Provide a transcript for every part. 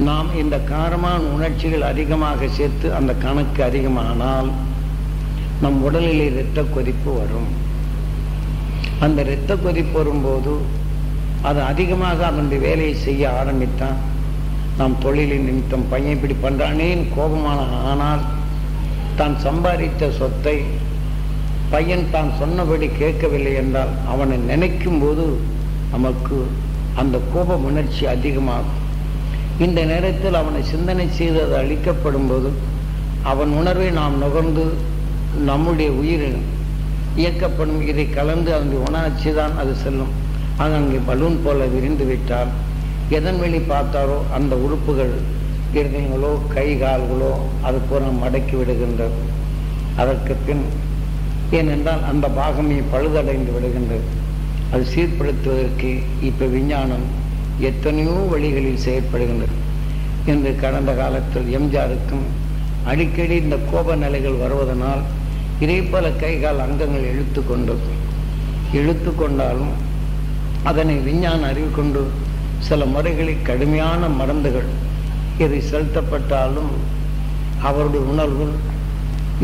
நாம் இந்த காரமான உணர்ச்சிகள் அதிகமாக சேர்த்து அந்த கணக்கு அதிகமானால் நம் உடலிலே இரத்த கொதிப்பு வரும். அந்த இரத்த கொதிப்பு வரும்போது அது அதிகமாக அதனுடைய வேலையை செய்ய ஆரம்பித்தான். நாம் தொழிலின் நிமித்தம் பையன் இப்படி பண்றானேன்னு கோபமான ஆனால் தான் சம்பாதித்த சொத்தை பையன் தான் சொன்னபடி கேட்கவில்லை என்றால் அவனை நினைக்கும் போது நமக்கு அந்த கோப உணர்ச்சி அதிகமாகும். இந்த நேரத்தில் அவனை சிந்தனை செய்து அது அழிக்கப்படும் போது அவன் உணர்வை நாம் நுகர்ந்து நம்முடைய உயிரினம் இயக்கப்படும். இதை கலந்து அதனுடைய உணர்ச்சி தான் அது செல்லும். ஆக அங்கே பலூன் போல விரிந்து விட்டால் எதன் வழி பார்த்தாரோ அந்த உறுப்புகள் இருதயங்களோ கை கால்களோ அது பூரா மடக்கி விடுகின்றது அதற்கு பின் ஏனென்றால் அந்த பாகமே பழுதடைந்து விடுகின்றது. அது சீர்படுத்துவதற்கு இப்போ விஞ்ஞானம் எத்தனையோ வழிகளில் செயற்படுகின்றது என்று கடந்த காலத்தில் எம்ஜிஆருக்கும் அடிக்கடி இந்த கோப நிலைகள் வருவதனால் இதே போல கைகால் அங்கங்கள் இழுத்து கொண்டு இழுத்து கொண்டாலும் அதனை விஞ்ஞான அறிவு கொண்டு சில முறைகளில் கடுமையான மருந்துகள் இதை செலுத்தப்பட்டாலும் அவருடைய உணர்வுகள்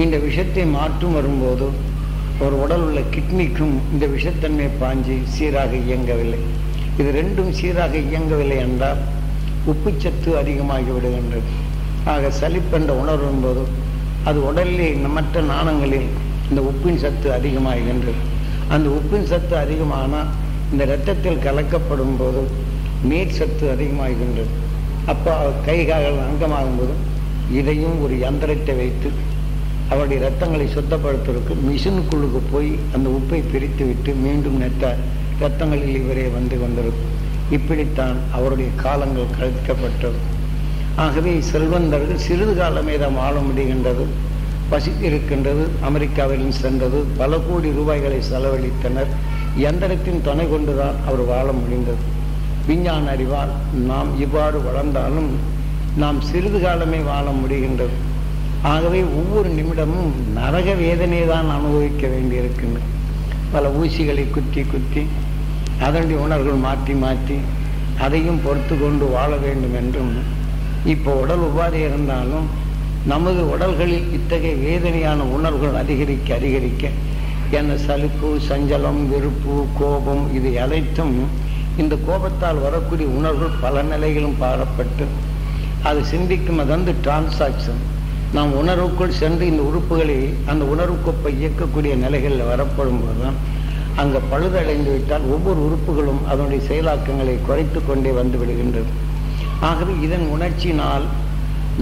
இந்த விஷத்தை மாற்றும் வரும்போது ஒரு உடல் உள்ள கிட்னிக்கும் இந்த விஷத்தன்மை பாஞ்சி சீராக இயங்கவில்லை. இது ரெண்டும் சீராக இயங்கவில்லை என்றால் உப்புச்சத்து அதிகமாகி விடுகின்றது ஆக சளிப்பென்ற உணர்வும் போது அது உடலிலே மற்ற நாணங்களில் இந்த உப்பின் சத்து அதிகமாகின்றது. அந்த உப்பின் சத்து அதிகமானால் இந்த இரத்தத்தில் கலக்கப்படும் போது நீர் சத்து அதிகமாகின்றது. அப்போ கை கால்கள் அங்கமாகும் போது இதையும் ஒரு யந்திரத்தை வைத்து அவருடைய ரத்தங்களை சுத்தப்படுத்துவதற்கு மிஷினுக்குள்ளுக்கு போய் அந்த உப்பை பிரித்து விட்டு மீண்டும் நெத்த ரத்தங்களில் இவரே வந்து கொண்டிருக்கும். இப்படித்தான் அவருடைய காலங்கள் கழிக்கப்பட்டது. ஆகவே செல்வந்தர்கள் சிறிது காலமே தான் வாழ முடிகின்றது. பசி இருக்கின்றது சென்றது பல கோடி ரூபாய்களை செலவழித்தனர். எந்திரத்தின் துணை கொண்டுதான் அவர் வாழ முடிந்தது. விஞ்ஞான அறிவால் நாம் இவ்வாறு வளர்ந்தாலும் நாம் சிறிது காலமே வாழ முடிகின்றது. ஆகவே ஒவ்வொரு நிமிடமும் நரக வேதனை தான் அனுபவிக்க வேண்டியிருக்கின்றது. பல ஊசிகளை குத்தி குத்தி அதனுடைய உணர்வுகள் மாற்றி மாற்றி அதையும் பொறுத்து கொண்டு வாழ வேண்டும் என்றும் இப்போ உடல் உபாதை இருந்தாலும் நமது உடல்களில் இத்தகைய வேதனையான உணர்வுகள் அதிகரிக்க அதிகரிக்க என்ன சலுப்பு சஞ்சலம் வெறுப்பு கோபம் இது அனைத்தும் இந்த கோபத்தால் வரக்கூடிய உணர்வுகள் பல நிலைகளும் பாடப்பட்டு அது சிந்திக்கும் அதாவது டிரான்சாக்ஷன் நாம் உணர்வுக்குள் சென்று இந்த உறுப்புகளை அந்த உணர்வுக்கொப்பை இயக்கக்கூடிய நிலைகளில் வரப்படும் போதுதான் அங்கே பழுதடைந்து விட்டால் ஒவ்வொரு உறுப்புகளும் அதனுடைய செயலாக்கங்களை குறைத்து கொண்டே வந்து விடுகின்றது. ஆகவே இதன் உணர்ச்சினால்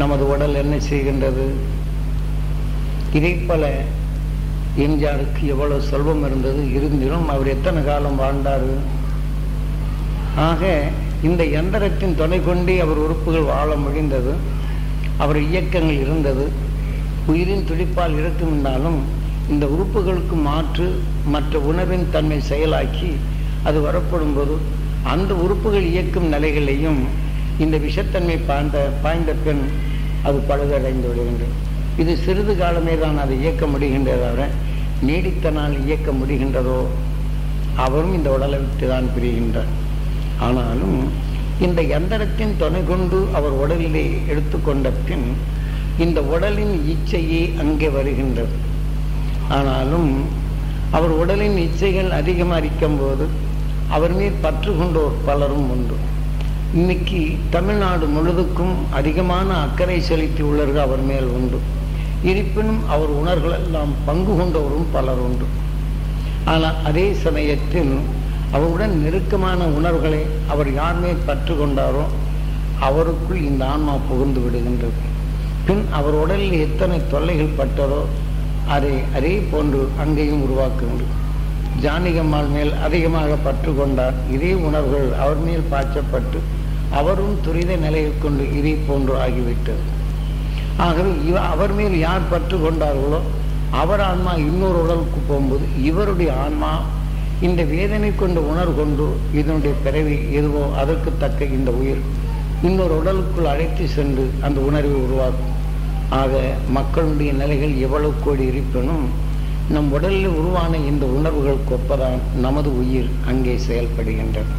நமது உடல் என்ன செய்கின்றது? இதை போல எம்ஜிஆருக்கு எவ்வளவு செல்வம் இருந்தது? இருந்திலும் அவர் எத்தனை காலம் வாழ்ந்தார்? ஆக இந்த எந்திரத்தின் துணை கொண்டே அவர் உறுப்புகள் வாழ முடிந்தது. அவர் இயக்கங்கள் இருந்தது. உயிரின் துடிப்பால் இருக்கும் என்றாலும் இந்த உறுப்புகளுக்கு மாற்று மற்ற உணவின் தன்மை செயலாக்கி அது வரப்படும் போது அந்த உறுப்புகள் இயக்கும் நிலைகளையும் இந்த விஷத்தன்மை பாய்ந்த பாய்ந்த பெண் அது பழுதடைந்து விடுகின்றது. இது சிறிது காலமே தான் அதை இயக்க முடிகின்றதை நீடித்த நாள் இயக்க முடிகின்றதோ அவரும் இந்த உடலை விட்டு தான் பிரிகின்றார். ஆனாலும் இந்த எந்திரத்தின் துணை கொண்டு அவர் உடலிலே எடுத்துக்கொண்ட பின் இந்த உடலின் இச்சையே அங்கே வருகின்றது. ஆனாலும் அவர் உடலின் இச்சைகள் அதிகமாக போது அவர் மீது பற்று கொண்டோர் பலரும் உண்டு. இன்னைக்கு தமிழ்நாடு முழுதுக்கும் அதிகமான அக்கறை செலுத்தி உள்ளவர்கள் அவர் மேல் உண்டு. இருப்பினும் அவர் உணர்களெல்லாம் பங்கு கொண்டவரும் பலர் உண்டு. ஆனால் அதே சமயத்தில் அவருடன் நெருக்கமான உணர்வுகளை அவர் யாருமே பற்று கொண்டாரோ அவருக்குள் இந்த ஆன்மா புகுந்து விடுகின்றது. பின் அவர் உடலில் எத்தனை தொல்லைகள் பட்டதோ அதை அதே போன்று அங்கேயும் உருவாக்குகின்றது ஜானகம்மாள் மேல் அதிகமாக பற்று கொண்டார் இதே உணர்வுகள் அவர் மேல் பாய்ச்சப்பட்டு அவரும் துரித நிலையை கொண்டு இதே போன்று ஆகிவிட்டது. ஆகவே இவ அவர் மேல் யார் பற்று கொண்டார்களோ அவர் ஆன்மா இன்னொரு உடலுக்கு போகும்போது இவருடைய ஆன்மா இந்த வேதனை கொண்டு உணர்வு கொண்டு இதனுடைய பிறவி எதுவோ அதற்கு தக்க இந்த உயிர் இன்னொரு உடலுக்குள் அழைத்து சென்று அந்த உணர்வை உருவாக்கும். ஆக மக்களுடைய நிலைகள் எவ்வளவு கோடி இருப்பினும் நம் உடலில் உருவான இந்த உணர்வுகளுக்கு ஒப்பதான் நமது உயிர் அங்கே செயல்படுகின்றது